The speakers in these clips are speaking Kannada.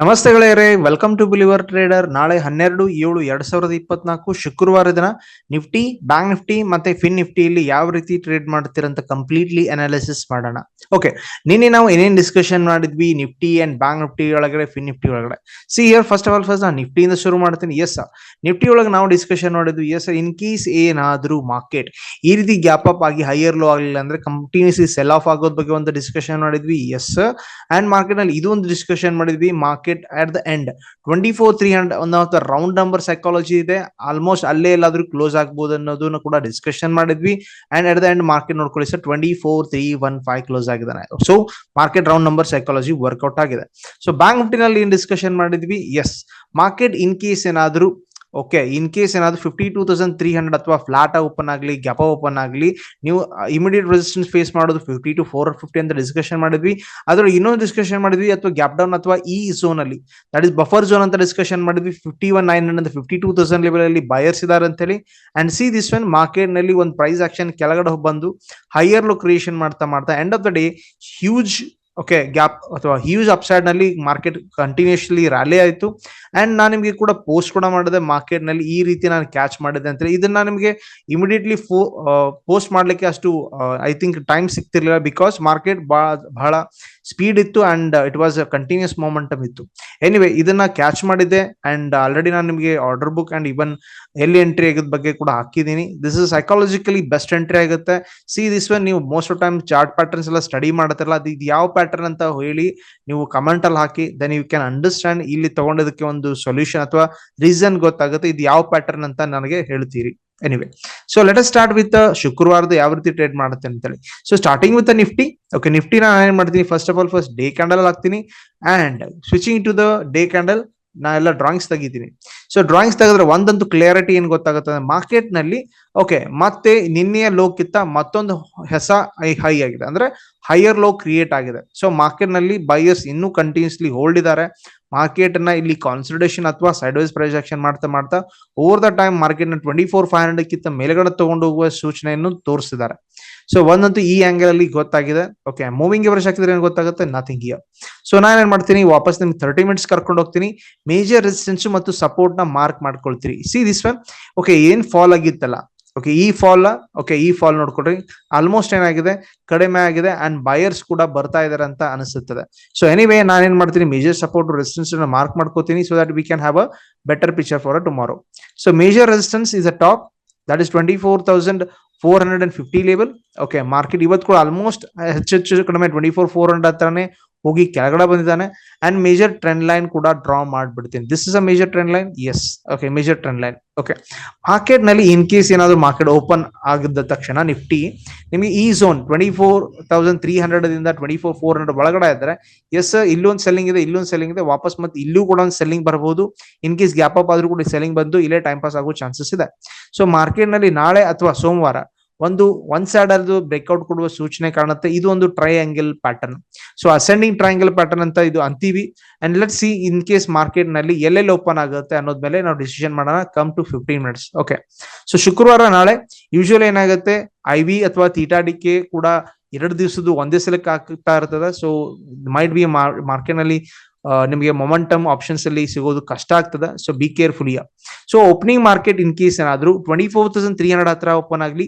ನಮಸ್ತೆ ಗೆಳೆಯರೇ ವೆಲ್ಕಮ್ ಟು ಬಿಲಿವರ್ ಟ್ರೇಡರ್ ನಾಳೆ ಹನ್ನೆರಡು, ಏಳು, ಎರಡ್ ಸಾವಿರದ ಇಪ್ಪತ್ನಾಲ್ಕು ಶುಕ್ರವಾರ ದಿನ ನಿಫ್ಟಿ ಬ್ಯಾಂಕ್ ನಿಫ್ಟಿ ಮತ್ತೆ ಫಿನ್ ನಿಫ್ಟಿ ಇಲ್ಲಿ ಯಾವ ರೀತಿ ಟ್ರೇಡ್ ಮಾಡ್ತೀರಂತ ಕಂಪ್ಲೀಟ್ಲಿ ಅನಾಲಿಸಿಸ್ ಮಾಡೋಣ. ಓಕೆ ನಿನ್ನೆ ನಾವು ಏನೇನ್ ಡಿಸ್ಕಷನ್ ಮಾಡಿದ್ವಿ? ನಿಫ್ಟಿ ಅಂಡ್ ಬ್ಯಾಂಕ್ ನಿಫ್ಟಿ ಒಳಗಡೆ ಫಿನ್ ನಿಫ್ಟಿ ಒಳಗಡೆ. See here first of all first ನಾನು ನಿಫ್ಟಿಯಿಂದ ಶುರು ಮಾಡ್ತೀನಿ. ಎಸ್ ನಿಫ್ಟಿ ಒಳಗೆ ನಾವು ಡಿಸ್ಕಷನ್ ಮಾಡಿದ್ವಿ. ಎಸ್ ಇನ್ ಕೇಸ್ ಏನಾದರೂ ಮಾರ್ಕೆಟ್ ಈ ರೀತಿ ಗ್ಯಾಪ್ ಅಪ್ ಆಗಿ ಹೈಯರ್ ಲೋ ಆಗಲಿಲ್ಲ ಅಂದ್ರೆ ಕಂಟಿನ್ಯೂಸ್ಲಿ ಸೆಲ್ ಆಫ್ ಆಗೋದ್ ಬಗ್ಗೆ ಒಂದು ಡಿಸ್ಕಷನ್ ಮಾಡಿದ್ವಿ. ಎಸ್ ಅಂಡ್ ಮಾರ್ಕೆಟ್ನಲ್ಲಿ ಇದು ಒಂದು ಡಿಸ್ಕಷನ್ ಮಾಡಿದ್ವಿ. Market at the end twenty four three hundred ಒಂದು ರೌಂಡ್ ನಂಬರ್ ಸೈಕಾಲಜಿ ಇದೆ. ಆಲ್ಮೋಸ್ಟ್ ಅಲ್ಲೇ ಎಲ್ಲಾದ್ರೂ ಕ್ಲೋಸ್ ಆಗ್ಬೋದು ಅನ್ನೋದನ್ನ ಕೂಡ ಡಿಸ್ಕಷನ್ ಮಾಡಿದ್ವಿ. And at the end market ನೋಡ್ಕೊಳ್ಳಿ sir twenty four three one five close ಆಗಿದ್ದಾನೆ. So market round number psychology work out ಆಗಿದೆ. ಸೊ ಬ್ಯಾಂಕ್ ನಿಫ್ಟಿನಲ್ಲಿ ಏನ್ ಡಿಸ್ಕಷನ್ ಮಾಡಿದ್ವಿ? ಎಸ್ ಮಾರ್ಕೆಟ್ ಇನ್ ಕೇಸ್ ಏನಾದ್ರೂ ಓಕೆ ಇನ್ ಕೇಸ್ ಏನಾದ್ರು fifty two thousand three hundred ಅಥವಾ ಫ್ಲಾಟ್ ಓಪನ್ ಆಗಲಿ ಗ್ಯಾಪ ಓಪನ್ ಆಗಲಿ, ನೀವು ಇಮಿಡಿಯೇಟ್ ರೆಸಿಸ್ಟೆನ್ಸ್ ಫೇಸ್ ಮಾಡೋದು ಫಿಫ್ಟಿ ಟು ಫೋರ್ ಫಿಫ್ಟಿ ಅಂತ ಡಿಸ್ಕಷನ್ ಮಾಡಿದ್ವಿ. ಅದ್ರಲ್ಲಿ ಇನ್ನೊಂದು ಡಿಸ್ಕಷನ್ ಮಾಡಿದ್ವಿ ಅಥವಾ ಗ್ಯಾಪ್ ಡೌನ್ ಅಥವಾ ಈ ಝೋನ್ ಅಲ್ಲಿ. ದಟ್ ಇಸ್ ಬಫರ್ ಝೋನ್ ಅಂತ ಡಿಸ್ಕಷನ್ ಮಾಡಿದ್ವಿ. Fifty one nine hundred fifty two thousand level ಅಲ್ಲಿ ಬಯರ್ಸ್ ಇದಾರೆ ಅಂತ ಹೇಳಿ. ಅಂಡ್ ಸಿ ದಿಸ್ ಒನ್ ಮಾರ್ಕೆಟ್ನಲ್ಲಿ ಒಂದು ಪ್ರೈಸ್ ಆಕ್ಷನ್ ಕೆಳಗಡೆ ಹೋಗ್ಬಂದು ಹೈಯರ್ ಲೋ ಕ್ರಿಯೇಷನ್ ಮಾಡ್ತಾ ಮಾಡ್ತಾ end of the day huge okay gap ಅಥವಾ ಹ್ಯೂಜ್ ಅಪ್ಸೈಡ್ನಲ್ಲಿ ಮಾರ್ಕೆಟ್ ಕಂಟಿನ್ಯೂಸ್ಲಿ ರ್ಯಾಲಿ ಆಯಿತು. ಅಂಡ್ ನಾನು ನಿಮಗೆ ಕೂಡ ಪೋಸ್ಟ್ ಕೂಡ ಮಾಡಿದೆ ಮಾರ್ಕೆಟ್ನಲ್ಲಿ ಈ ರೀತಿ ನಾನು ಕ್ಯಾಚ್ ಮಾಡಿದೆ ಅಂತ ಇದನ್ನ ನಿಮಗೆ ಇಮಿಡಿಯೇಟ್ಲಿ ಪೋಸ್ಟ್ ಮಾಡ್ಲಿಕ್ಕೆ ಅಷ್ಟು ಐ ಥಿಂಕ್ ಟೈಮ್ ಸಿಗ್ತಿರ್ಲಿಲ್ಲ ಬಿಕಾಸ್ ಮಾರ್ಕೆಟ್ ಬಹಳ ಸ್ಪೀಡ್ ಇತ್ತು and it was continuous momentum ಇತ್ತು. ಎನಿವೆ ಇದನ್ನ ಕ್ಯಾಚ್ ಮಾಡಿದೆ ಅಂಡ್ ಆಲ್ರೆಡಿ ನಾನು ನಿಮಗೆ ಆರ್ಡರ್ ಬುಕ್ ಅಂಡ್ ಇವನ್ ಎಲ್ಲಿ ಎಂಟ್ರಿ ಆಗಿದ ಬಗ್ಗೆ ಕೂಡ ಹಾಕಿದ್ದೀನಿ this is psychologically best entry ಆಗುತ್ತೆ. ಸಿ ದಿಸ್ ವೆನ್ ನೀವು most of time chart patterns ಎಲ್ಲ ಸ್ಟಡಿ ಮಾಡತ್ತಲ್ಲ ಅದು ಇದು ಯಾವ ಪ್ಯಾಟರ್ನ್ ಅಂತ ಹೇಳಿ ನೀವು ಕಮೆಂಟ್ ಅಲ್ಲಿ ಹಾಕಿ ದೆನ್ ಯು ಕ್ಯಾನ್ ಅಂಡರ್ಸ್ಟ್ಯಾಂಡ್ ಇಲ್ಲಿ ತಗೊಂಡಿದ್ದಕ್ಕೆ ಒಂದು ಸೊಲ್ಯೂಷನ್ ಅಥವಾ ರೀಸನ್ ಗೊತ್ತಾಗುತ್ತೆ, ಇದು ಯಾವ ಪ್ಯಾಟರ್ನ್ ಅಂತ ನನಗೆ ಹೇಳ್ತೀರಿ. Anyway so let us start with ಶುಕ್ರವಾರದ ಯಾವ ರೀತಿ ಟ್ರೇಡ್ ಮಾಡುತ್ತೆ ಅಂತೇಳಿ. So starting with Nifty okay Nifty ನಾನು ಏನ್ ಮಾಡ್ತೀನಿ? First of all first day candle ಹಾಕ್ತೀನಿ. And switching to the day candle ನಾ ಎಲ್ಲ ಡ್ರಾಯಿಂಗ್ಸ್ ತೆಗಿತೀನಿ. ಸೊ ಡ್ರಾಯಿಂಗ್ಸ್ ತೆಗೆದ್ರೆ ಒಂದಂತೂ ಕ್ಲಿಯರಿಟಿ ಏನ್ ಗೊತ್ತಾಗುತ್ತೆ ಮಾರ್ಕೆಟ್ನಲ್ಲಿ ಓಕೆ ಮತ್ತೆ ನಿನ್ನೆಯ ಲೋಕ್ಕಿಂತ ಮತ್ತೊಂದು ಹೊಸ ಹೈ ಆಗಿದೆ. ಅಂದ್ರೆ ಹೈಯರ್ ಲೋ ಕ್ರಿಯೇಟ್ ಆಗಿದೆ. ಸೊ ಮಾರ್ಕೆಟ್ನಲ್ಲಿ ಬೈಯರ್ಸ್ ಇನ್ನೂ ಕಂಟಿನ್ಯೂಸ್ಲಿ ಹೋಲ್ಡ್ ಇದ್ದಾರೆ. ಮಾರ್ಕೆಟ್ನ ಇಲ್ಲಿ ಕಾನ್ಸಲ್ಟೇಷನ್ ಅಥವಾ ಸೈಡ್ ವೈಸ್ ಪ್ರೈಸ್ ಆಕ್ಷನ್ ಮಾಡ್ತಾ ಮಾಡ್ತಾ ಓವರ್ ದ ಟೈಮ್ ಮಾರ್ಕೆಟ್ನ ಟ್ವೆಂಟಿ ಫೋರ್ ಫೈವ್ ಹಂಡ್ರೆಡ್ ಕಿಂತ ಮೇಲ್ಗಡೆ ತಗೊಂಡು ಹೋಗುವ ಸೂಚನೆಯನ್ನು ತೋರಿಸಿದ್ದಾರೆ. ಸೊ ಒಂದಂತೂ ಈ ಆಂಗಲ್ ಅಲ್ಲಿ ಗೊತ್ತಾಗಿದೆ. ಓಕೆ ಮೂವಿಂಗ್ ಎವರೇಜ್ ಹಾಕಿದ್ರೆ ಏನ್ ಗೊತ್ತಾಗುತ್ತೆ? ನಥಿಂಗ್ ಇಯರ್ ಸೊ ನಾನು ಏನ್ ಮಾಡ್ತೀನಿ? ವಾಪಸ್ ನಿಮ್ಗೆ ತರ್ಟಿ ಮಿನಿಟ್ಸ್ ಕರ್ಕೊಂಡು ಹೋಗ್ತೀನಿ. ಮೇಜರ್ ರೆಸಿಸ್ಟೆನ್ಸ್ ಮತ್ತು ಸಪೋರ್ಟ್ನ ಮಾರ್ಕ್ ಮಾಡ್ಕೊಳ್ತೀರಿ. ಸಿ ದಿಸ್ ಒನ್ ಓಕೆ ಏನ್ ಫಾಲ್ ಆಗಿತ್ತಲ್ಲ? ಓಕೆ ಈ ಫಾಲ್ ಓಕೆ ಈ ಫಾಲ್ ನೋಡ್ಕೊಡ್ರಿ ಆಲ್ಮೋಸ್ಟ್ ಏನಾಗಿದೆ? ಕಡಿಮೆ ಆಗಿದೆ ಅಂಡ್ ಬಯರ್ಸ್ ಕೂಡ ಬರ್ತಾ ಇದಾರೆ ಅಂತ ಅನಿಸುತ್ತದೆ. ಸೊ ಎನಿವೇ ನಾನು ಏನ್ ಮಾಡ್ತೀನಿ ಮೇಜರ್ ಸಪೋರ್ಟ್ ರೆಸಿಸ್ಟೆನ್ಸ್ ಮಾರ್ಕ್ ಮಾಡ್ಕೋತೀನಿ so that we can have a better picture for a tomorrow so major resistance is a top that is twenty four thousand four hundred and fifty level okay market ಇವತ್ತು ಕೂಡ ಆಲ್ಮೋಸ್ಟ್ ಹೆಚ್ಚು ಹೆಚ್ಚು ಕಡಿಮೆ ಟ್ವೆಂಟಿ ಫೋರ್ ಫೋರ್ ಹಂಡ್ರೆಡ್ ಹತ್ರನೇ ಹೋಗಿ ಕೆಳಗಡೆ ಬಂದಿದ್ದಾನೆ. ಅಂಡ್ ಮೇಜರ್ ಟ್ರೆಂಡ್ ಲೈನ್ ಕೂಡ ಡ್ರಾ ಮಾಡ್ಬಿಡ್ತೀನಿ. This is a major trend line yes okay major trend line okay ಮಾರ್ಕೆಟ್ನಲ್ಲಿ ಇನ್ ಕೇಸ್ ಏನಾದ್ರು ಮಾರ್ಕೆಟ್ ಓಪನ್ ಆಗಿದ್ದ ತಕ್ಷಣ ನಿಫ್ಟಿ ನಿಮಗೆ ಈ zone twenty four thousand three hundred ಇಂದ ಟ್ವೆಂಟಿ ಫೋರ್ ಫೋರ್ ಹಂಡ್ರೆಡ್ ಒಳಗಡೆ ಇದ್ರೆ ಎಸ್ ಇಲ್ಲೊಂದು ಸೆಲ್ಲಿಂಗ್ ಇದೆ ಇಲ್ಲೊಂದು ಸೆಲ್ಲಿಂಗ್ ಇದೆ. ವಾಪಸ್ ಮತ್ತೆ ಇಲ್ಲೂ ಕೂಡ ಒಂದು ಸೆಲ್ಲಿಂಗ್ ಬರಬಹುದು ಇನ್ ಕೇಸ್ ಗ್ಯಾಪ್ ಅಪ್ ಆದ್ರೂ ಕೂಡ ಸೆಲ್ಲಿಂಗ್ ಬಂದು ಇಲ್ಲೇ ಟೈಮ್ ಪಾಸ್ ಆಗೋ ಚಾನ್ಸಸ್ ಇದೆ. ಸೊ ಮಾರ್ಕೆಟ್ನಲ್ಲಿ ನಾಳೆ ಅಥವಾ ಸೋಮವಾರ ಒಂದು ಒನ್ ಸೈಡ್ ಅದು ಬ್ರೇಕ್ಔಟ್ ಕೊಡುವ ಸೂಚನೆ ಕಾಣುತ್ತೆ. ಇದು ಒಂದು triangle pattern so ascending triangle pattern ಅಂತ ಇದು ಅಂತೀವಿ. And let see in case ಮಾರ್ಕೆಟ್ನಲ್ಲಿ ಎಲ್ಲೆಲ್ಲಿ ಓಪನ್ ಆಗುತ್ತೆ ಅನ್ನೋದ್ ಮೇಲೆ ನಾವು ಡಿಸಿಷನ್ ಮಾಡೋಣ. Come to fifteen minutes okay so ಶುಕ್ರವಾರ ನಾಳೆ ಯೂಶುವಲ್ ಏನಾಗುತ್ತೆ? ಐ ವಿ ಅಥವಾ ತೀಟಾಡಿಕೆ ಕೂಡ ಎರಡು ದಿವಸದ್ದು ಒಂದೇ ಸಲಕ್ಕೆ ಆಗ್ತಾ ಇರ್ತದೆ. ಸೊ ಮೈಟ್ ಬಿ ಮಾರ್ಕೆಟ್ನಲ್ಲಿ ನಿಮಗೆ ಮೊಮೆಂಟಮ್ ಆಪ್ಷನ್ಸ್ ಅಲ್ಲಿ ಸಿಗೋದು ಕಷ್ಟ ಆಗ್ತದೆ. So be careful so opening market in case ಏನಾದ್ರು twenty four thousand three hundred ಹತ್ರ ಓಪನ್ ಆಗಲಿ.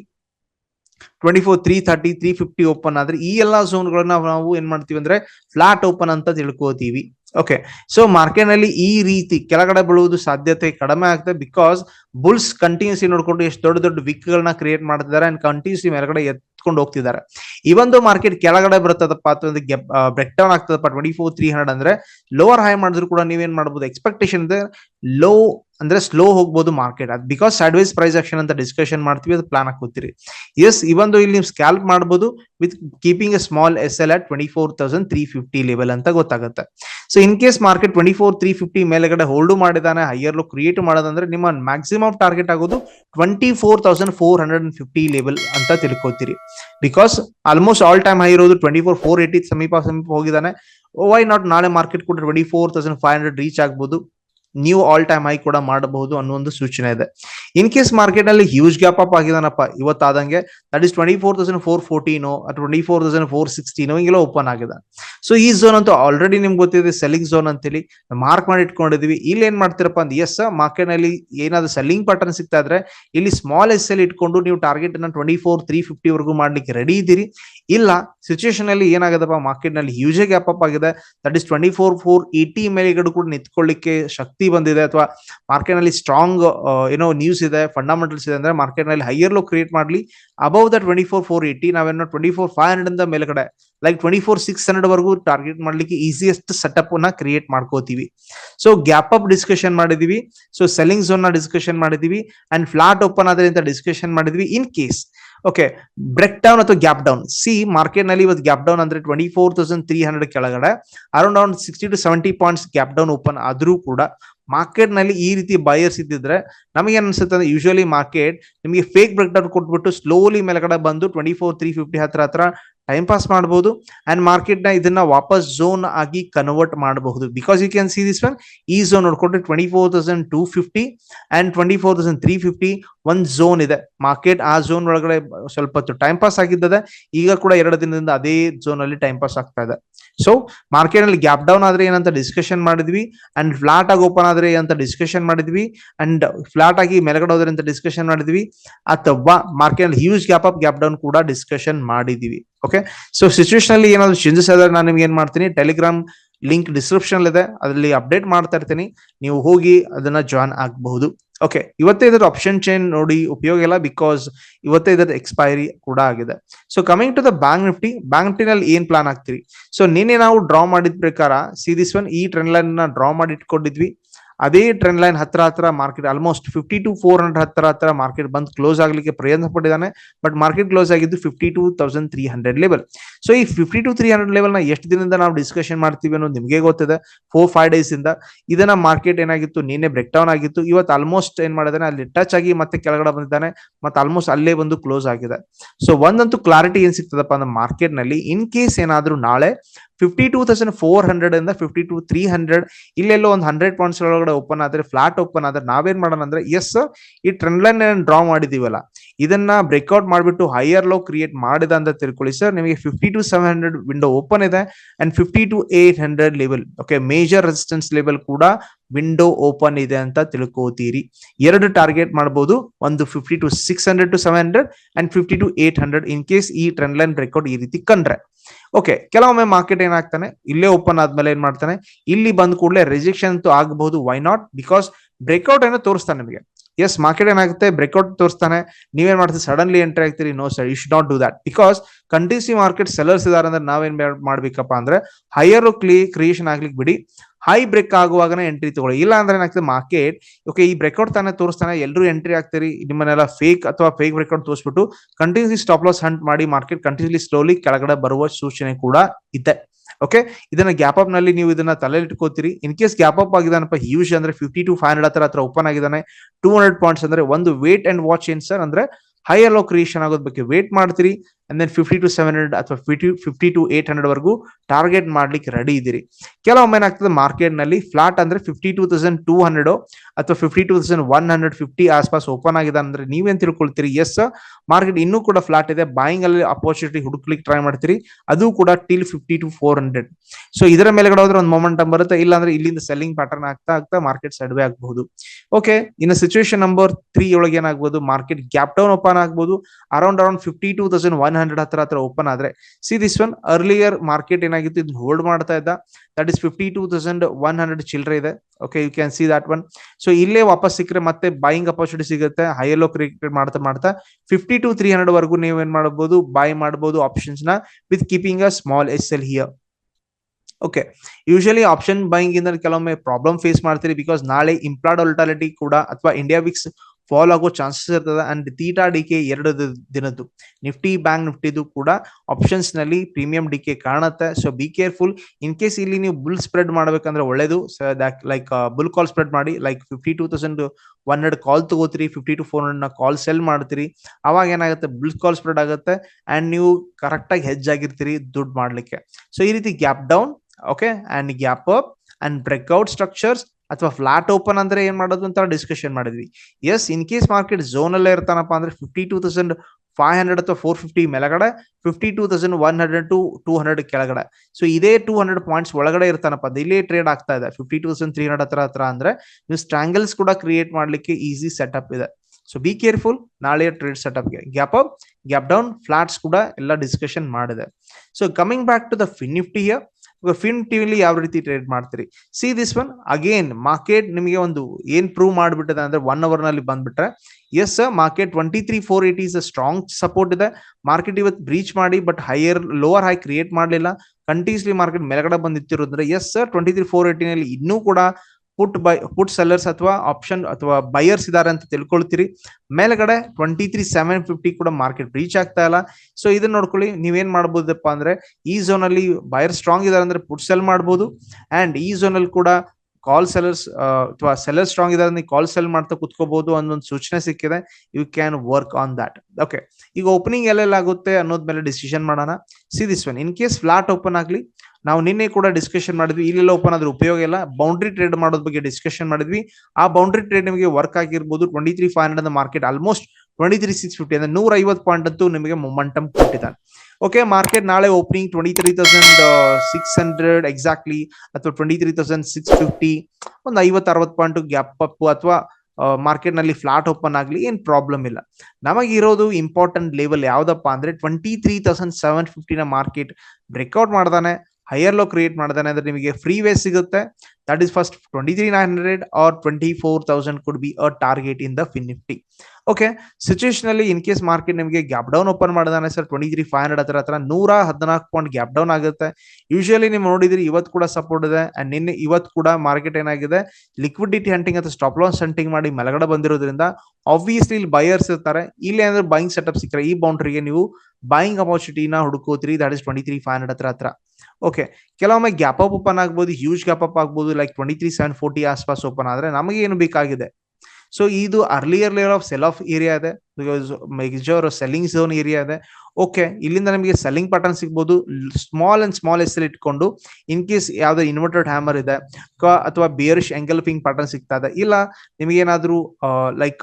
Twenty four three thirty three fifty open ಆದ್ರೆ ಈ ಎಲ್ಲಾ ಝೋನ್ಗಳನ್ನ ನಾವು ಏನ್ ಮಾಡ್ತೀವಿ ಅಂದ್ರೆ ಫ್ಲಾಟ್ ಓಪನ್ ಅಂತ ತಿಳ್ಕೋತೀವಿ. ಓಕೆ ಸೊ ಮಾರ್ಕೆಟ್ನಲ್ಲಿ ಈ ರೀತಿ ಕೆಳಗಡೆ ಬೀಳುವುದು ಸಾಧ್ಯತೆ ಕಡಿಮೆ ಆಗ್ತದೆ ಬಿಕಾಸ್ ಬುಲ್ಸ್ ಕಂಟಿನ್ಯೂಸ್ಲಿ ನೋಡ್ಕೊಂಡು ಎಷ್ಟು ದೊಡ್ಡ ದೊಡ್ಡ ವಿಕ್ ಗಳನ್ನ ಕ್ರಿಯೇಟ್ ಮಾಡ್ತಿದ್ದಾರೆ ಅಂಡ್ ಕಂಟಿನ್ಯೂಸ್ ಮೇಲ್ಗಡೆ ಎತ್ಕೊಂಡು ಹೋಗ್ತಿದ್ದಾರೆ. ಇವೊಂದು ಮಾರ್ಕೆಟ್ ಕೆಳಗಡೆ ಬರುತ್ತದಪ್ಪ ಅಂತಂದ್ರೆ ಬ್ರೇಕ್ ಡೌನ್ ಆಗ್ತದಪ್ಪ ಟ್ವೆಂಟಿ ಫೋರ್ ತ್ರೀ ಹಂಡ್ರೆಡ್ ಅಂದ್ರೆ ಲೋವರ್ ಹೈ ಮಾಡಿದ್ರು ಕೂಡ ನೀವೇನ್ ಮಾಡಬಹುದು ಎಕ್ಸ್ಪೆಕ್ಟೇಷನ್ ಇದೆ ಲೋ ಅಂದ್ರೆ ಸ್ಲೋ ಹೋಗ್ಬೋದು ಮಾರ್ಕೆಟ್ ಅದು because side wise price action ಅಂತ ಡಿಸ್ಕಷನ್ ಮಾಡ್ತೀವಿ, ಅದು ಪ್ಲಾನ್ ಹಾಕೋತೀರಿ ಎಸ್ ಇವೊಂದು ಇಲ್ಲಿ ನೀವು ಸ್ಕ್ಯಾಲ್ಪ್ ಮಾಡ್ಬೋದು with keeping a small S L at twenty four thousand three fifty level ಅಂತ ಗೊತ್ತಾಗುತ್ತೆ. So in case market twenty four three fifty ಮೇಲೆಗಡೆ ಹೋಲ್ಡ್ ಮಾಡಿದಾನೆ ಹೈಯರ್ ಲೋ ಕ್ರಿಯೇಟ್ ಮಾಡೋದಂದ್ರೆ ನಿಮ್ಮ ಮ್ಯಾಕ್ಸಿಮಮ್ ಟಾರ್ಗೆಟ್ ಆಗೋದು twenty four thousand four hundred and fifty level ಅಂತ ತಿಳ್ಕೊತೀರಿ. Because almost all time high ಇರೋದು ಟ್ವೆಂಟಿ ಫೋರ್ ಫೋರ್ ಏಯ್ಟಿ ಸಮೀಪ ಸಮೀಪ ಹೋಗಿದ್ದಾನೆ ವೈ ನಾಟ್ ನಾಳೆ ಮಾರ್ಕೆಟ್ ಕೂಡ twenty four thousand five hundred reach ಆಗ್ಬೋದು? ನ್ಯೂ ಆಲ್ ಟೈಮ್ ಹೈ ಕೂಡ ಮಾಡಬಹುದು ಅನ್ನೋ ಒಂದು ಸೂಚನೆ ಇದೆ. ಇನ್ ಕೇಸ್ ಮಾರ್ಕೆಟ್ ಅಲ್ಲಿ ಹ್ಯೂಜ್ ಗ್ಯಾಪ್ ಅಪ್ ಆಗಿದಾನಪ್ಪ, ಇವತ್ತಾದಂಗೆ that is twenty four thousand four ಫೋರ್ಟೀನೋ twenty four thousand four ಸಿಕ್ಸ್ಟೀನೋ ಹಿಂಗೆಲ್ಲ ಓಪನ್ ಆಗಿದೆ. ಸೊ ಈ ಝೋನ್ ಅಂತೂ ಆಲ್ರೆಡಿ ನಿಮ್ಗೆ ಗೊತ್ತಿದೆ ಸೆಲ್ಲಿಂಗ್ ಝೋನ್ ಅಂತೇಳಿ ಮಾರ್ಕ್ ಮಾಡಿ ಇಟ್ಕೊಂಡಿದ್ವಿ. ಇಲ್ಲಿ ಏನ್ ಮಾಡ್ತೀರಪ್ಪ ಅಂದ್ರೆ ಎಸ್ ಮಾರ್ಕೆಟ್ನಲ್ಲಿ ಏನಾದ್ರು ಸೆಲ್ಲಿಂಗ್ ಪ್ಯಾಟರ್ನ್ ಸಿಗ್ತಾ ಇದ್ರೆ, ಇಲ್ಲಿ ಸ್ಮಾಲ್ ಎಸ್ ಎಲ್ ಇಟ್ಕೊಂಡು ನೀವು ಟಾರ್ಗೆಟ್ ಅನ್ನ ಟ್ವೆಂಟಿ ಫೋರ್ ತ್ರೀ ಫಿಫ್ಟಿ ವರೆಗೂ ಮಾಡ್ಲಿಕ್ಕೆ ರೆಡಿ ಇದ್ದೀರಿ. ಇಲ್ಲ ಸಿಚುವೇಶನ್ ಅಲ್ಲಿ ಏನಾಗದಪ್ಪ ಮಾರ್ಕೆಟ್ನಲ್ಲಿ ಹ್ಯೂಜ್ ಗ್ಯಾಪ್ ಅಪ್ ಆಗಿದೆ. That is twenty four four eighty ಮೇಲೆಗಡೆ ಕೂಡ ನಿಂತ್ಕೊಳ್ಳಿಕ್ಕೆ ಶಕ್ತಿ ಬಂದಿದೆ. ಅಥವಾ ಮಾರ್ಕೆಟ್ನಲ್ಲಿ ಸ್ಟ್ರಾಂಗ್ ಏನೋ ನ್ಯೂಸ್ ಇದೆ ಫಂಡಮೆಂಟಲ್ಸ್ ಇದೆ ಅಂದ್ರೆ ಮಾರ್ಕೆಟ್ನಲ್ಲಿ ಹೈಯರ್ ಲೋ ಕ್ರಿಯೇಟ್ ಮಾಡ್ಲಿ. Above the twenty four four eighty ನಾವೇನೋ ಟ್ವೆಂಟಿ ಫೋರ್ ಫೈವ್ ಹಂಡ್ರೆಡ್ ಇಂದ ಮೇಲ್ಗಡೆ like twenty four six hundred ವರೆಗೂ ಟಾರ್ಗೆಟ್ ಮಾಡ್ಲಿಕ್ಕೆ ಈಸಿಯೆಸ್ಟ್ ಸೆಟಪ್ನ ಕ್ರಿಯೇಟ್ ಮಾಡ್ಕೋತೀವಿ. ಸೊ ಗ್ಯಾಪ್ ಅಪ್ ಡಿಸ್ಕಷನ್ ಮಾಡಿದೀವಿ. ಸೊ ಸೆಲ್ಲಿಂಗ್ ಝೋನ್ನ ಡಿಸ್ಕಷನ್ ಮಾಡಿದೀವಿ. ಅಂಡ್ ಫ್ಲಾಟ್ ಓಪನ್ ಆದ್ರೆ ಅಂತ ಡಿಸ್ಕಷನ್ ಮಾಡಿದ್ವಿ. In case okay break down ಅಥವಾ ಗ್ಯಾಪ್ ಡೌನ್ ಸಿ ಮಾರ್ಕೆಟ್ನಲ್ಲಿ ಇವತ್ತು ಗ್ಯಾಪ್ ಡೌನ್ ಅಂದ್ರೆ twenty four thousand three hundred ಕೆಳಗಡೆ. Around around sixty to seventy points gap down open ಆದರೂ ಕೂಡ ಮಾರ್ಕೆಟ್ನಲ್ಲಿ ಈ ರೀತಿ ಬಯರ್ಸ್ ಇದ್ದಿದ್ರೆ ನಮಗೆ ಅನ್ಸುತ್ತೆ ಅಂದ್ರೆ ಯೂಶಲಿ ಮಾರ್ಕೆಟ್ ನಿಮಗೆ ಫೇಕ್ ಬ್ರೇಕ್ ಡೌನ್ ಕೊಟ್ಬಿಟ್ಟು ಸ್ಲೋಲಿ ಮೇಲ್ಗಡೆ ಬಂದು ಟ್ವೆಂಟಿ ಫೋರ್ ತ್ರೀ ಫಿಫ್ಟಿ ಹತ್ರ ಹತ್ರ ಟೈಮ್ ಪಾಸ್ ಮಾಡಬಹುದು ಅಂಡ್ ಮಾರ್ಕೆಟ್ನ ಇದನ್ನ ವಾಪಸ್ ಝೋನ್ ಆಗಿ ಕನ್ವರ್ಟ್ ಮಾಡಬಹುದು. Because you can see this one ಈ ಝೋನ್ ನೋಡ್ಕೊಂಡ್ರೆ twenty four thousand two fifty and twenty four thousand three fifty ಒಂದ್ ಝೋನ್ ಇದೆ. ಮಾರ್ಕೆಟ್ ಆ ಝೋನ್ ಒಳಗಡೆ ಸ್ವಲ್ಪ ಟೈಮ್ ಪಾಸ್ ಆಗಿದ್ದದೆ, ಈಗ ಕೂಡ ಎರಡು ದಿನದಿಂದ ಅದೇ ಝೋನ್ ಅಲ್ಲಿ ಟೈಮ್ ಪಾಸ್ ಆಗ್ತಾ ಇದೆ. ಸೊ ಮಾರ್ಕೆಟ್ ಅಲ್ಲಿ ಗ್ಯಾಪ್ ಡೌನ್ ಆದ್ರೆ ಏನಂತ ಡಿಸ್ಕಷನ್ ಮಾಡಿದ್ವಿ ಅಂಡ್ ಫ್ಲಾಟ್ ಆಗಿ ಓಪನ್ ಆದ್ರೆ ಏನಂತ ಡಿಸ್ಕಷನ್ ಮಾಡಿದ್ವಿ ಅಂಡ್ ಫ್ಲಾಟ್ ಆಗಿ ಮೇಲ್ಗಡೆ ಹೋದ್ರೆ ಅಂತ ಡಿಸ್ಕಷನ್ ಮಾಡಿದ್ವಿ, ಅಥವಾ ಮಾರ್ಕೆಟ್ ಅಲ್ಲಿ huge gap up gap down ಕೂಡ ಡಿಸ್ಕಷನ್ ಮಾಡಿದೀವಿ. ಓಕೆ ಸೊ ಸಿಚುವೇಶನ್ ಅಲ್ಲಿ ಏನಾದ್ರು ಚೇಂಜಸ್ ಆದ್ರೆ ನಾನು ನಿಮ್ಗೆ ಏನ್ ಮಾಡ್ತೀನಿ ಟೆಲಿಗ್ರಾಮ್ ಲಿಂಕ್ ಡಿಸ್ಕ್ರಿಪ್ಷನ್ ಇದೆ ಅದರಲ್ಲಿ ಅಪ್ಡೇಟ್ ಮಾಡ್ತಾ ಇರ್ತೀನಿ. ನೀವು ಹೋಗಿ ಅದನ್ನ ಜಾಯ್ನ್ ಆಗಬಹುದು. ಓಕೆ ಇವತ್ತೇ ಇದರ ಆಪ್ಷನ್ ಚೈನ್ ನೋಡಿ ಉಪಯೋಗ ಇಲ್ಲ ಬಿಕಾಸ್ ಇವತ್ತೇ ಇದರ ಎಕ್ಸ್ಪೈರಿ ಕೂಡ ಆಗಿದೆ. So coming to the bank Nifty bank Nifty ನಲ್ಲಿ ಏನ್ ಪ್ಲಾನ್ ಆಗ್ತೀರಿ ಸೊ ನಿನ್ನೆ ನಾವು ಡ್ರಾ ಮಾಡಿದ ಪ್ರಕಾರ ಸಿ ದಿಸ್ ಒನ್ ಈ ಟ್ರೆಂಡ್ ಲೈನ್ ಡ್ರಾ ಮಾಡಿ ಇಟ್ಕೊಂಡಿದ್ವಿ ಅದೇ ಟ್ರೆಂಡ್ ಲೈನ್ ಹತ್ರ ಹತ್ರ market almost fifty two four hundred ಹತ್ರ ಹತ್ರ ಮಾರ್ಕೆಟ್ ಬಂದು ಕ್ಲೋಸ್ ಆಗಲಿಕ್ಕೆ ಪ್ರಯತ್ನ ಪಟ್ಟಿದ್ದಾನೆ. ಬಟ್ ಮಾರ್ಕೆಟ್ ಕ್ಲೋಸ್ ಆಗಿದ್ದು fifty two thousand three hundred level so ಈ ಫಿಫ್ಟಿ ಟು ತ್ರೀ ಹಂಡ್ರೆಡ್ ಲೆವೆಲ್ನ ಎಷ್ಟು ದಿನದಿಂದ ನಾವು ಡಿಸ್ಕಷನ್ ಮಾಡ್ತೀವಿ ಅನ್ನೋದು ನಿಮಗೆ ಗೊತ್ತಿದೆ. ಫೋರ್ ಫೈವ್ ಡೇಸ್ ಇಂದ ಇದನ್ನ ಮಾರ್ಕೆಟ್ ಏನಾಗಿತ್ತು? ನಿನ್ನೆ ಬ್ರೇಕ್ ಡೌನ್ ಆಗಿತ್ತು. ಇವತ್ತು ಆಲ್ಮೋಸ್ಟ್ ಏನ್ ಮಾಡಿದಾನೆ? ಅಲ್ಲಿ ಟಚ್ ಆಗಿ ಮತ್ತೆ ಕೆಳಗಡೆ ಬಂದಿದ್ದಾನೆ. ಮತ್ತೆ ಆಲ್ಮೋಸ್ಟ್ ಅಲ್ಲೇ ಬಂದು ಕ್ಲೋಸ್ ಆಗಿದೆ. ಸೊ ಒಂದಂತೂ ಕ್ಲಾರಿಟಿ ಏನ್ ಸಿಗ್ತದಪ್ಪ ಅಂದ್ರೆ ಮಾರ್ಕೆಟ್ನಲ್ಲಿ ಇನ್ ಕೇಸ್ ಏನಾದ್ರೂ ನಾಳೆ fifty two thousand four hundred ಇಂದ ಫಿಫ್ಟಿ ಟು ತ್ರೀ ಹಂಡ್ರೆಡ್ ಇಲ್ಲೆಲ್ಲೋ ಒಂದು ಹಂಡ್ರೆಡ್ ಪಾಯಿಂಟ್ಸ್ ಒಳಗಡೆ ಓಪನ್ ಆದ್ರೆ ಫ್ಲಾಟ್ ಓಪನ್ ಆದ್ರೆ ನಾವೇನ್ ಮಾಡೋಣ ಅಂದ್ರೆ ಎಸ್ ಈ ಟ್ರೆಂಡ್ ಲೈನ್ ಡ್ರಾ ಮಾಡಿದೀವಲ್ಲ ಇದನ್ನ ಬ್ರೇಕ್ಔಟ್ ಮಾಡಿಬಿಟ್ಟು ಹೈಯರ್ ಲೋ ಕ್ರಿಯೇಟ್ ಮಾಡಿದ ಅಂತ ತಿಳ್ಕೊಳ್ಳಿ ಸರ್ ನಿಮಗೆ fifty two seven hundred window open ಇದೆ and fifty two eight hundred level okay major resistance level ಕೂಡ ವಿಂಡೋ ಓಪನ್ ಇದೆ ಅಂತ ತಿಳ್ಕೋತೀರಿ. ಎರಡು ಟಾರ್ಗೆಟ್ ಮಾಡಬಹುದು ಒಂದು fifty two six hundred two seven hundred and fifty two eight hundred in case ಈ ಟ್ರೆಂಡ್ ಲೈನ್ ಬ್ರೇಕ್ಔಟ್ ಈ ರೀತಿ ಕಂಡ್ರೆ. ಓಕೆ ಕೆಲವೊಮ್ಮೆ ಮಾರ್ಕೆಟ್ ಏನಾಗ್ತಾನೆ? ಇಲ್ಲೇ ಓಪನ್ ಆದ್ಮೇಲೆ ಏನ್ ಮಾಡ್ತಾನೆ? ಇಲ್ಲಿ ಬಂದ ಕೂಡಲೇ ರಿಜೆಕ್ಷನ್ ಅಂತೂ ಆಗಬಹುದು. ವೈ ನಾಟ್ ಬಿಕಾಸ್ ಬ್ರೇಕ್ಔಟ್ ಏನೋ ತೋರಿಸ್ತಾನೆ ನಿಮಗೆ. ಎಸ್ ಮಾರ್ಕೆಟ್ ಏನಾಗುತ್ತೆ ಬ್ರೇಕ್ಔಟ್ ತೋರಿಸ್ತಾನೆ. ನೀವೇನ್ ಮಾಡ್ತೀರಿ? Suddenly entry ಆಗ್ತೀರಿ. No sir you should not do that because continuously market sellers ಇದಾರೆ ಅಂದ್ರೆ ನಾವೇನ್ ಮಾಡ್ಬೇಕಪ್ಪ ಅಂದ್ರೆ ಹೈಯರ್ ಕ್ಲೀ ಕ್ರಿಯೇಷನ್ ಆಗ್ಲಿಕ್ಕೆ ಬಿಡಿ. ಹೈ ಬ್ರೇಕ್ ಆಗುವಾಗನೇ ಎಂಟ್ರಿ ತಗೊಳ್ಳಿ. ಇಲ್ಲ ಅಂದ್ರೆ ಏನಾಗ್ತದೆ ಮಾರ್ಕೆಟ್ ಓಕೆ ಈ ಬ್ರೇಕ್ಔಟ್ ತಾನೇ ತೋರಿಸ್ತಾನೆ. ಎಲ್ಲರೂ ಎಂಟ್ರಿ ಆಗ್ತೀರಿ. ನಿಮ್ಮನ್ನೆಲ್ಲ ಫೇಕ್ ಅಥವಾ ಫೇಕ್ ಬ್ರೇಕ್ಔಟ್ ತೋರಿಸ್ಬಿಟ್ಟು ಕಂಟಿನ್ಯೂಸ್ಲಿ ಸ್ಟಾಪ್ ಲಾಸ್ ಹಂಟ್ ಮಾಡಿ ಮಾರ್ಕೆಟ್ ಕಂಟಿನ್ಯೂಸ್ಲಿ ಸ್ಲೋಲಿ ಕೆಳಗಡೆ ಬರುವ ಸೂಚನೆ ಕೂಡ ಇದೆ. ಓಕೆ ಇದನ್ನ ಗ್ಯಾಪ್ ಅಪ್ನಲ್ಲಿ ನೀವು ಇದನ್ನ ತಲೆ ಇಟ್ಕೋತೀರಿ ಇನ್ ಕೇಸ್ ಗ್ಯಾಪ್ ಅಪ್ ಆಗಿದಾನಪ್ಪ ಹ್ಯೂಜ್ ಅಂದ್ರೆ ಫಿಫ್ಟಿ ಟು ಫೈವ್ ಹಂಡ್ರೆಡ್ ಹತ್ರ ಓಪನ್ ಆಗಿದ್ದಾನೆ. ಟೂ ಹಂಡ್ರೆಡ್ ಪಾಯಿಂಟ್ಸ್ ಅಂದ್ರೆ ಒಂದು ವೇಟ್ ಅಂಡ್ ವಾಚ್ ಏನ್ ಸರ್ ಅಂದ್ರೆ ಹೈಯರ್ ಲೋ ಕ್ರಿಯೇಷನ್ ಆಗೋದ್ ಬಗ್ಗೆ ವೇಟ್ ಮಾಡ್ತೀರಿ. And then fifty two seven hundred ಅಥವಾ fifty fifty two eight hundred ವರೆಗೂ ಟಾರ್ಗೆಟ್ ಮಾಡ್ಲಿಕ್ಕೆ ರೆಡಿ ಇದ್ದೀರಿ. ಕೆಲವೊಮ್ಮೆ ಏನಾಗ್ತದೆ ಮಾರ್ಕೆಟ್ನಲ್ಲಿ ಫ್ಲಾಟ್ ಅಂದ್ರೆ fifty two thousand two hundred ಅಥವಾ fifty two thousand one hundred fifty ಆಸ್ಪಾಸ್ open ಆಗಿದೆ ಅಂದ್ರೆ ನೀವೇನ್ ತಿಳ್ಕೊಳ್ತೀರಿ? ಎಸ್ ಮಾರ್ಕೆಟ್ ಇನ್ನೂ ಕೂಡ ಫ್ಲಾಟ್ ಇದೆ. ಬಾಯಿಂಗ್ ಅಲ್ಲಿ ಅಪರ್ಚುನಿಟಿ ಹುಡುಕ್ಲಿಕ್ಕೆ ಟ್ರೈ ಮಾಡ್ತೀರಿ. ಅದು ಕೂಡ till fifty two four hundred so ಇದರ ಮೇಲೆಗಡೆ ಹೋದ್ರೆ ಒಂದು ಮೊಮೆಂಟಮ್ ಬರುತ್ತೆ. ಇಲ್ಲ ಅಂದ್ರೆ ಇಲ್ಲಿಂದ ಸೆಲ್ಲಿಂಗ್ ಪ್ಯಾಟರ್ನ್ ಆಗ್ತಾ ಆಗ್ತಾ ಮಾರ್ಕೆಟ್ ಸಡ್ವೆ ಆಗಬಹುದು. ಓಕೆ ಇನ್ನು ಸಿಚುವೇಶನ್ ನಂಬರ್ ತ್ರೀ ಒಳಗೆ ಏನಾಗಬಹುದು ಮಾರ್ಕೆಟ್ ಗ್ಯಾಪ್ ಡೌನ್ ಓಪನ್ ಆಗ್ಬಹುದು around around fifty two thousand one hundred ಹತ್ರ ಹತ್ರ ಓಪನ್ ಆದ್ರೆ see this one earlier market ಏನಾಗಿತ್ತು? ಇದನ್ನ ಹೋಲ್ಡ್ ಮಾಡ್ತಾ ಇದ್ದ. That is fifty two thousand one hundred ಚಿಲ್ಡ್ರೆ ಇದೆ. Okay you can see that one so ಇಲ್ಲೇ ವಾಪಸ್ ಸಿಕ್ಕರೆ ಮತ್ತೆ ಬೈಯಿಂಗ್ ಅಪರ್ಚುನಿಟಿ ಸಿಗುತ್ತೆ. ಹೈಯಲ್ಲೋ ಕ್ರಿಯೇಟ್ ಮಾಡ್ತಾ ಮಾಡ್ತಾ ಫಿಫ್ಟಿ ಟು ತ್ರೀ ಹಂಡ್ರೆಡ್ ವರೆಗೂ ನೀವು ಏನ್ ಮಾಡಬಹುದು ಬೈ ಮಾಡಬಹುದು ಆಪ್ಷನ್ಸ್ನ with keeping a small S L here okay usually option buying ಇಂದ ಕೆಲವೊಮ್ಮೆ ಪ್ರಾಬ್ಲಮ್ ಫೇಸ್ ಮಾಡ್ತೀರಿ ಬಿಕಾಸ್ ನಾಳೆ ಇಂಪ್ಲಾಡ್ ಅಲ್ಟಾಲಿಟಿ ಕೂಡ ಅಥವಾ ಇಂಡಿಯಾ ವಿಕ್ಸ್ ಫಾಲ್ ಆಗೋ ಚಾನ್ಸಸ್ ಇರ್ತದೆ ಅಂಡ್ ತೀಟಾ ಡಿಕೆ ಎರಡು ದಿನದ್ದು. ನಿಫ್ಟಿ ಬ್ಯಾಂಕ್ ನಿಫ್ಟಿದು ಕೂಡ ಆಪ್ಷನ್ಸ್ನಲ್ಲಿ ಪ್ರೀಮಿಯಂ ಡಿಕೆ ಕಾಣುತ್ತೆ. So be careful in case ಇಲ್ಲಿ ನೀವು ಬುಲ್ ಸ್ಪ್ರೆಡ್ ಮಾಡ್ಬೇಕಂದ್ರೆ ಒಳ್ಳೇದು. ಲೈಕ್ ಬುಲ್ ಕಾಲ್ ಸ್ಪ್ರೆಡ್ ಮಾಡಿ like fifty two thousand one hundred call ತಗೋತೀರಿ fifty two four ಹಂಡ್ರೆಡ್ನ ಕಾಲ್ ಸೆಲ್ ಮಾಡ್ತೀರಿ. ಅವಾಗ ಏನಾಗುತ್ತೆ? ಬುಲ್ ಕಾಲ್ ಸ್ಪ್ರೆಡ್ ಆಗುತ್ತೆ ಅಂಡ್ ನೀವು ಕರೆಕ್ಟ್ ಆಗಿ ಹೆಜ್ ಆಗಿರ್ತೀರಿ ದುಡ್ಡು ಮಾಡ್ಲಿಕ್ಕೆ. ಸೊ ಈ ರೀತಿ gap down okay and gap up and breakout structures ಅಥವಾ ಫ್ಲಾಟ್ ಓಪನ್ ಅಂದ್ರೆ ಏನ್ ಮಾಡೋದು ಅಂತ ಡಿಸ್ಕಷನ್ ಮಾಡಿದ್ವಿ. As in case market zone ಅಲ್ಲೇ ಇರ್ತಾನಪ್ಪ ಅಂದ್ರೆ fifty two thousand five hundred ಅಥವಾ ಫೋರ್ ಫಿಫ್ಟಿ ಮೇಲಗಡೆ fifty two thousand one hundred to two hundred ಕೆಳಗಡೆ. ಸೊ ಇದೇ ಟೂ ಹಂಡ್ರೆಡ್ ಪಾಯಿಂಟ್ಸ್ ಒಳಗಡೆ ಇರ್ತಾನಪ್ಪ ಇಲ್ಲೇ ಟ್ರೇಡ್ ಆಗ್ತಾ ಇದೆ. Fifty two thousand three hundred ಹತ್ರ ಹತ್ರ ಅಂದ್ರೆ ನೀವು ಸ್ಟ್ರಾಂಗಲ್ಸ್ ಕೂಡ ಕ್ರಿಯೇಟ್ ಮಾಡ್ಲಿಕ್ಕೆ ಈಸಿ ಸೆಟಪ್ ಇದೆ. ಸೊ ಬಿ ಕೇರ್ಫುಲ್ ನಾಳೆಯ trade ಸೆಟಪ್ಗೆ gap up gap down flats ಕೂಡ ಎಲ್ಲ ಡಿಸ್ಕಷನ್ ಮಾಡಿದೆ. So coming back to the fin Nifty fin ಟಿವಿಲಿ ಯಾವ ರೀತಿ ಟ್ರೇಡ್ ಮಾಡ್ತೀರಿ? See this one again market ನಿಮಗೆ ಒಂದು ಏನ್ ಪ್ರೂವ್ ಮಾಡ್ಬಿಟ್ಟಿದೆ ಅಂದ್ರೆ ಒನ್ ಅವರ್ನಲ್ಲಿ ಬಂದ್ಬಿಟ್ರೆ. As market twenty three four eighty is strong support ಇದೆ. ಮಾರ್ಕೆಟ್ ಇವತ್ತು ಬ್ರೀಚ್ ಮಾಡಿ but higher lower high create ಮಾಡಲಿಲ್ಲ. ಕಂಟಿನ್ಯೂಸ್ಲಿ ಮಾರ್ಕೆಟ್ ಮೇಲ್ಗಡೆ ಬಂದಿತ್ತಿರೋದ್ರೆ yes sir twenty three four ಏಟಿನಲ್ಲಿ ಇನ್ನೂ ಕೂಡ ಪುಟ್ ಬೈ ಪುಟ್ ಸೆಲ್ಲರ್ಸ್ ಅಥವಾ ಆಪ್ಷನ್ ಅಥವಾ ಬೈಯರ್ಸ್ ಇದಾರೆ ಅಂತ ತಿಳ್ಕೊಳ್ತೀರಿ. ಮೇಲ್ಗಡೆ ಟ್ವೆಂಟಿ ತ್ರೀ ಸೆವೆನ್ ಫಿಫ್ಟಿ ಕೂಡ ಮಾರ್ಕೆಟ್ ರೀಚ್ ಆಗ್ತಾ ಇಲ್ಲ. ಸೊ ಇದನ್ನ ನೋಡ್ಕೊಳ್ಳಿ, ನೀವೇನ್ ಮಾಡ್ಬೋದಪ್ಪ ಅಂದ್ರೆ ಈ ಝೋನ್ ಅಲ್ಲಿ ಬೈಯರ್ ಸ್ಟ್ರಾಂಗ್ ಇದಾರೆ ಅಂದ್ರೆ ಪುಟ್ ಸೆಲ್ ಮಾಡ್ಬೋದು. ಅಂಡ್ ಈ ಝೋನ್ ಅಲ್ಲಿ ಕೂಡ ಕಾಲ್ ಸೆಲ್ಲರ್ಸ್ ಅಥವಾ ಸೆಲ್ಲರ್ ಸ್ಟ್ರಾಂಗ್ ಇದಾರೆ ನೀವು ಕಾಲ್ ಸೆಲ್ ಮಾಡ್ತಾ ಕುತ್ಕೋಬಹುದು ಅನ್ನೊಂದು ಸೂಚನೆ ಸಿಕ್ಕಿದೆ. You can work on that okay ಈಗ ಓಪನಿಂಗ್ ಎಲ್ಲೆಲ್ಲ ಆಗುತ್ತೆ ಅನ್ನೋದ್ ಮೇಲೆ ಡಿಸಿಷನ್ ಮಾಡೋಣ. See this one in case flat open ಆಗಲಿ ನಾವು ನಿನ್ನೆ ಕೂಡ ಡಿಸ್ಕಷನ್ ಮಾಡಿದ್ವಿ. ಇಲ್ಲೆಲ್ಲ ಓಪನ್ ಆದ್ರೆ ಉಪಯೋಗ ಇಲ್ಲ. ಬೌಂಡ್ರಿ ಟ್ರೇಡ್ ಮಾಡೋದ್ ಬಗ್ಗೆ ಡಿಸ್ಕಷನ್ ಮಾಡಿದ್ವಿ. ಆ ಬೌಂಡ್ರಿ ಟ್ರೇಡ್ ನಿಮಗೆ ವರ್ಕ್ ಆಗಿರ್ಬೋದು. Twenty three five hundred market almost twenty three six fifty ಅಂದ್ರೆ ನೂರ ಐವತ್ತು ಪಾಯಿಂಟ್ ಅಂತೂ ನಿಮಗೆ ಮೊಮೆಂಟಮ್ ಕೊಟ್ಟಿದ್ದಾನೆ. ಓಕೆ ಮಾರ್ಕೆಟ್ ನಾಳೆ opening twenty three thousand six hundred exactly ಅಥವಾ twenty three thousand six fifty ಒಂದು ಐವತ್ತು, ಅರವತ್ತು ಪಾಯಿಂಟ್ ಗ್ಯಾಪ್ ಅಪ್ ಅಥವಾ ಮಾರ್ಕೆಟ್ನಲ್ಲಿ ಫ್ಲಾಟ್ ಓಪನ್ ಆಗಲಿ ಏನ್ ಪ್ರಾಬ್ಲಮ್ ಇಲ್ಲ. ನಮಗಿರೋದು ಇಂಪಾರ್ಟೆಂಟ್ ಲೆವೆಲ್ ಯಾವ್ದಪ್ಪ ಅಂದ್ರೆ ಟ್ವೆಂಟಿ ತ್ರೀ ತೌಸಂಡ್ ಸೆವೆನ್ ಫಿಫ್ಟಿನ ಮಾರ್ಕೆಟ್ ಬ್ರೇಕ್ಔಟ್ ಮಾಡ್ದಾನೆ. ಹೈಯರ್ ಲೋ ಕ್ರಿಯೇಟ್ ಮಾಡ್ದಾನೆ ಅಂದ್ರೆ ನಿಮಗೆ ಫ್ರೀ ವೇ ಸಿಗುತ್ತೆ. Hundred or twenty four thousand could be a target in the Fin Nifty okay situation in case market ನಿಮಗೆ ಗ್ಯಾಪ್ ಡೌನ್ ಓಪನ್ ಮಾಡಿದಾನೆ sir twenty three five hundred ಹತ್ರ ಹತ್ರ ನೂರ ಹದಿನಾಲ್ಕು ಪಾಯಿಂಟ್ ಗ್ಯಾಪ್ ಡೌನ್ ಆಗುತ್ತೆ. ಯೂಶಲಿ ನೀವು ನೋಡಿದ್ರಿ ಇವತ್ತು ಕೂಡ ಸಪೋರ್ಟ್ ಇದೆ ಅಂಡ್ ನಿನ್ನೆ ಇವತ್ತು ಕೂಡ ಮಾರ್ಕೆಟ್ ಏನಾಗಿದೆ ಲಿಕ್ವಿಡಿಟಿ ಹಂಟಿಂಗ್ ಅಥವಾ ಸ್ಟಾಪ್ ಲಾಸ್ ಹಂಟಿಂಗ್ ಮಾಡಿ ಮೆಲಗಡೆ ಬಂದಿರೋದ್ರಿಂದ ಆಬ್ವಿಯಸ್ಲಿ ಇಲ್ಲಿ ಬೈಯರ್ಸ್ ಇರ್ತಾರೆ. ಇಲ್ಲಿ ಅಂದ್ರೆ ಬೈಯಿಂಗ್ ಸೆಟಪ್ ಸಿಕ್ಕರೆ ಈ ಬೌಂಡ್ರಿಗೆ ನೀವು ಬೈಯಿಂಗ್ ಅಪಾರ್ಚುನಿಟಿನ ಹುಡುಕೋತ್ರಿ. That is twenty three five hundred ಹತ್ರ ಹತ್ರ. ಓಕೆ ಕೆಲವೊಮ್ಮೆ ಗ್ಯಾಪ್ ಅಪ್ ಓಪನ್ ಆಗ್ಬೋದು ಹ್ಯೂಜ್ ಗ್ಯಾಪ್ ಅಪ್ ಆಗ್ಬೋದು like twenty three seven forty ಆಸ್ಪಾಸ್ open ಆದ್ರೆ ನಮಗೆ ಏನು ಬೇಕಾಗಿದೆ? ಸೊ ಇದು earlier layer of sell of area ಇದೆ. ಮೇಜರ್ ಸೆಲ್ಲಿಂಗ್ ಝೋನ್ ಏರಿಯಾ ಇದೆ. ಓಕೆ ಇಲ್ಲಿಂದ ನಮಗೆ ಸೆಲ್ಲಿಂಗ್ ಪ್ಯಾಟರ್ನ್ ಸಿಗ್ಬೋದು. ಸ್ಮಾಲ್ ಅಂಡ್ ಸ್ಮಾಲ್ ಎಸ್ ಇಟ್ಕೊಂಡು ಇನ್ ಕೇಸ್ ಯಾವ್ದೋ ಇನ್ವರ್ಟೆಡ್ ಹ್ಯಾಮರ್ ಇದೆ ಅಥವಾ ಬಿಯರಿಶ್ ಎಂಗಲ್ಫಿಂಗ್ ಪ್ಯಾಟರ್ನ್ ಸಿಗ್ತಾ ಇದೆ. ಇಲ್ಲ ಏನಾದ್ರು ಲೈಕ್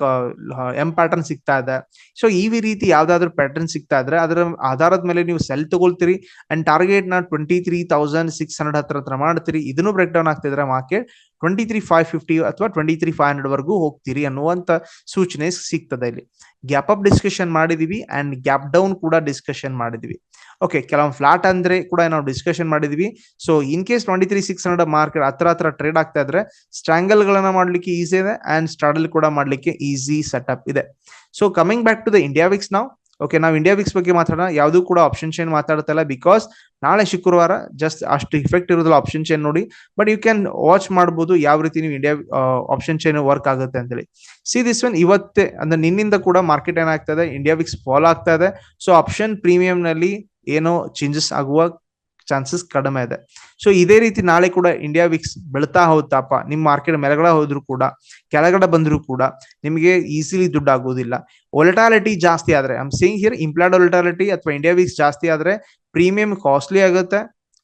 ಎಂ ಪ್ಯಾಟರ್ನ್ ಸಿಗ್ತಾ ಇದೆ. ಸೊ ಈ ರೀತಿ ಯಾವ್ದಾದ್ರು ಪ್ಯಾಟರ್ನ್ ಸಿಗ್ತಾ ಇದ್ರೆ, ಅದರ ಆಧಾರದ ಮೇಲೆ ನೀವು ಸೆಲ್ ತಗೊಳ್ತೀರಿ. And ಟಾರ್ಗೆಟ್ನ twenty three thousand six hundred ಹತ್ರ ಹತ್ರ ಮಾಡ್ತೀರಿ. ಇದನ್ನು ಬ್ರೇಕ್ ಡೌನ್ ಆಗ್ತಿದ್ರೆ market twenty three five fifty ಅಥವಾ ಟ್ವೆಂಟಿ ತ್ರೀ ಫೈವ್ ಹಂಡ್ರೆಡ್ ವರೆಗೂ ಹೋಗ್ತೀರಿ ಅನ್ನುವಂತ ಸೂಚನೆ ಸಿಗ್ತದೆ ಇಲ್ಲಿ. ಗ್ಯಾಪ್ ಅಪ್ ಡಿಸ್ಕಷನ್ ಮಾಡಿದೀವಿ ಅಂಡ್ ಗ್ಯಾಪ್ ಡೌನ್ ಕೂಡ ಡಿಸ್ಕಷನ್ ಮಾಡಿದೀವಿ. ಓಕೆ ಕೆಲವೊಂದು ಫ್ಲಾಟ್ ಅಂದ್ರೆ ಕೂಡ ನಾವು ಡಿಸ್ಕಷನ್ ಮಾಡಿದೀವಿ. So in case twenty three six hundred market ಹತ್ರ ಹತ್ರ ಟ್ರೇಡ್ ಆಗ್ತಾ ಇದ್ರೆ ಸ್ಟ್ರಾಂಗಲ್ ಗಳನ್ನ ಮಾಡ್ಲಿಕ್ಕೆ ಈಸಿ ಇದೆ ಅಂಡ್ ಸ್ಟ್ರಾಡಲ್ ಕೂಡ ಮಾಡ್ಲಿಕ್ಕೆ ಈಸಿ ಸೆಟಪ್ ಇದೆ. So coming back to the India VIX ನಾವು ಓಕೆ ನಾವು ಇಂಡಿಯಾ ವಿಕ್ಸ್ ಬಗ್ಗೆ ಮಾತಾಡೋಣ. ಯಾವುದು ಕೂಡ ಆಪ್ಷನ್ ಚೇನ್ ಮಾತಾಡ್ತಾ ಬಿಕಾಸ್ ನಾಳೆ ಶುಕ್ರವಾರ ಜಸ್ಟ್ ಅಷ್ಟು ಇಫೆಕ್ಟ್ ಇರೋದಿಲ್ಲ ಆಪ್ಷನ್ ಚೇನ್ ನೋಡಿ ಬಟ್ ಯು ಕ್ಯಾನ್ ವಾಚ್ ಮಾಡಬಹುದು ಯಾವ ರೀತಿ ನೀವು ಇಂಡಿಯಾ ಆಪ್ಷನ್ ಚೇನ್ ವರ್ಕ್ ಆಗುತ್ತೆ ಅಂತೇಳಿ. ಸಿ ದಿಸ್ ಒನ್ ಇವತ್ತೇ, ಅಂದ್ರೆ ನಿನ್ನಿಂದ ಕೂಡ ಮಾರ್ಕೆಟ್ ಏನಾಗ್ತಾ ಇಂಡಿಯಾ ವಿಕ್ಸ್ ಫಾಲೋ ಆಗ್ತಾ ಇದೆ. ಸೊ ಆಪ್ಷನ್ ಪ್ರೀಮಿಯಂ ನಲ್ಲಿ ಏನೋ ಚೇಂಜಸ್ ಆಗುವ ಚಾನ್ಸಸ್ ಕಡಿಮೆ ಇದೆ. ಸೊ ಇದೇ ರೀತಿ ನಾಳೆ ಕೂಡ ಇಂಡಿಯಾ ವಿಕ್ಸ್ ಬೆಳತಾ ಹೋಗ್ತಾಪ. ನಿಮ್ಮ ಮಾರ್ಕೆಟ್ ಮೇಲ್ಗಡೆ ಹೋದ್ರು ಕೂಡ, ಕೆಳಗಡೆ ಬಂದರೂ ಕೂಡ ನಿಮಗೆ ಈಸಿಲಿ ದುಡ್ಡು ಆಗೋದಿಲ್ಲ. ಒಲಿಟಾಲಿಟಿ ಜಾಸ್ತಿ ಆದ್ರೆ I'm saying here implied volatility ಅಥವಾ ಇಂಡಿಯಾ ವಿಕ್ಸ್ ಜಾಸ್ತಿ ಆದ್ರೆ ಪ್ರೀಮಿಯಂ ಕಾಸ್ಟ್ಲಿ ಆಗುತ್ತೆ.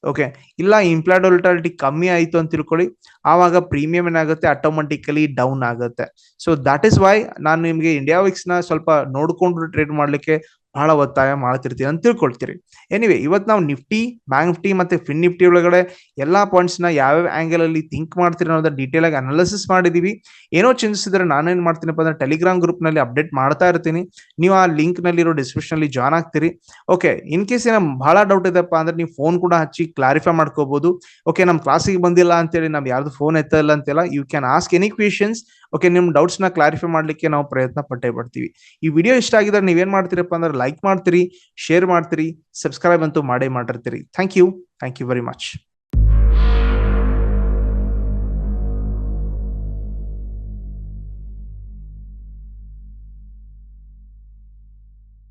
ಓಕೆ ಇಲ್ಲ ಇಂಪ್ಲಾಯ್ಡ್ ಒಲಿಟಾಲಿಟಿ ಕಮ್ಮಿ ಆಯಿತು ಅಂತ ತಿಳ್ಕೊಳ್ಳಿ. ಆವಾಗ ಪ್ರೀಮಿಯಂ ಏನಾಗುತ್ತೆ? ಆಟೋಮೆಟಿಕಲಿ ಡೌನ್ ಆಗುತ್ತೆ. ಸೊ ದಟ್ ಇಸ್ ವೈ ನಾನು ನಿಮಗೆ ಇಂಡಿಯಾ ವಿಕ್ಸ್ನ ಸ್ವಲ್ಪ ನೋಡಿಕೊಂಡು ಟ್ರೇಡ್ ಮಾಡ್ಲಿಕ್ಕೆ ಬಹಳ ಒತ್ತಾಯ ಮಾಡ್ತಿರ್ತೀವಿ ಅಂತ ತಿಳ್ಕೊಳ್ತೀರಿ. ಎನಿವೆ ಇವತ್ತು ನಾವು ನಿಫ್ಟಿ ಬ್ಯಾಂಕ್ ನಿಫ್ಟಿ ಮತ್ತೆ ಫಿನ್ ನಿಫ್ಟಿ ಒಳಗಡೆ ಎಲ್ಲಾ ಪಾಯಿಂಟ್ಸ್ನ ಯಾವ್ಯಾವ ಆಂಗಲ್ ಅಲ್ಲಿ ಥಿಂಕ್ ಮಾಡ್ತೀರಿ ಅನ್ನೋದ್ರ ಡೀಟೇಲ್ ಆಗಿ ಅನಾಲಿಸಿಸ್ ಮಾಡಿದೀವಿ. ಏನೋ ಚಿಂತಿಸಿದ್ರೆ ನಾನೇನು ಮಾಡ್ತೀನಪ್ಪ ಅಂದ್ರೆ ಟೆಲಿಗ್ರಾಮ್ ಗ್ರೂಪ್ನಲ್ಲಿ ಅಪ್ಡೇಟ್ ಮಾಡ್ತಾ ಇರ್ತೀನಿ. ನೀವು ಆ ಲಿಂಕ್ ನಲ್ಲಿರೋ ಜಾಯ್ನ್ ಆಗ್ತೀರಿ. ಓಕೆ ಇನ್ ಕೇಸ್ ಏನೋ ಬಹಳ ಡೌಟ್ ಇದೆಪ್ಪ ಅಂದ್ರೆ ನೀವು ಫೋನ್ ಕೂಡ ಹಚ್ಚಿ ಕ್ಲಾರಿಫೈ ಮಾಡ್ಕೋಬಹುದು ಓಕೆ ನಮ್ಮ ಕ್ಲಾಸಿಗೆ ಬಂದಿಲ್ಲ ಅಂತೇಳಿ ನಾವು ಯಾರ್ದು ಫೋನ್ ಎತ್ತಲ್ಲ ಅಂತೆಲ್ಲ you can ask any questions okay ನಿಮ್ ಡೌಟ್ಸ್ನ ಕ್ಲಾರಿಫೈ ಮಾಡ್ಲಿಕ್ಕೆ ನಾವು ಪ್ರಯತ್ನ ಪಟ್ಟೆ ಪಡ್ತೀವಿ. ಈ ವಿಡಿಯೋ ಇಷ್ಟ ಆಗಿದ್ರೆ ನೀವೇನ್ ಮಾಡ್ತೀರಪ್ಪ ಅಂದ್ರೆ ಲೈಕ್ ಮಾಡ್ತೀರಿ ಶೇರ್ ಮಾಡ್ತೀರಿ ಸಬ್ಸ್ಕ್ರೈಬ್ ಅಂತೂ ಮಾಡೇ ಮಾಡಿರ್ತೀರಿ. Thank you thank you very much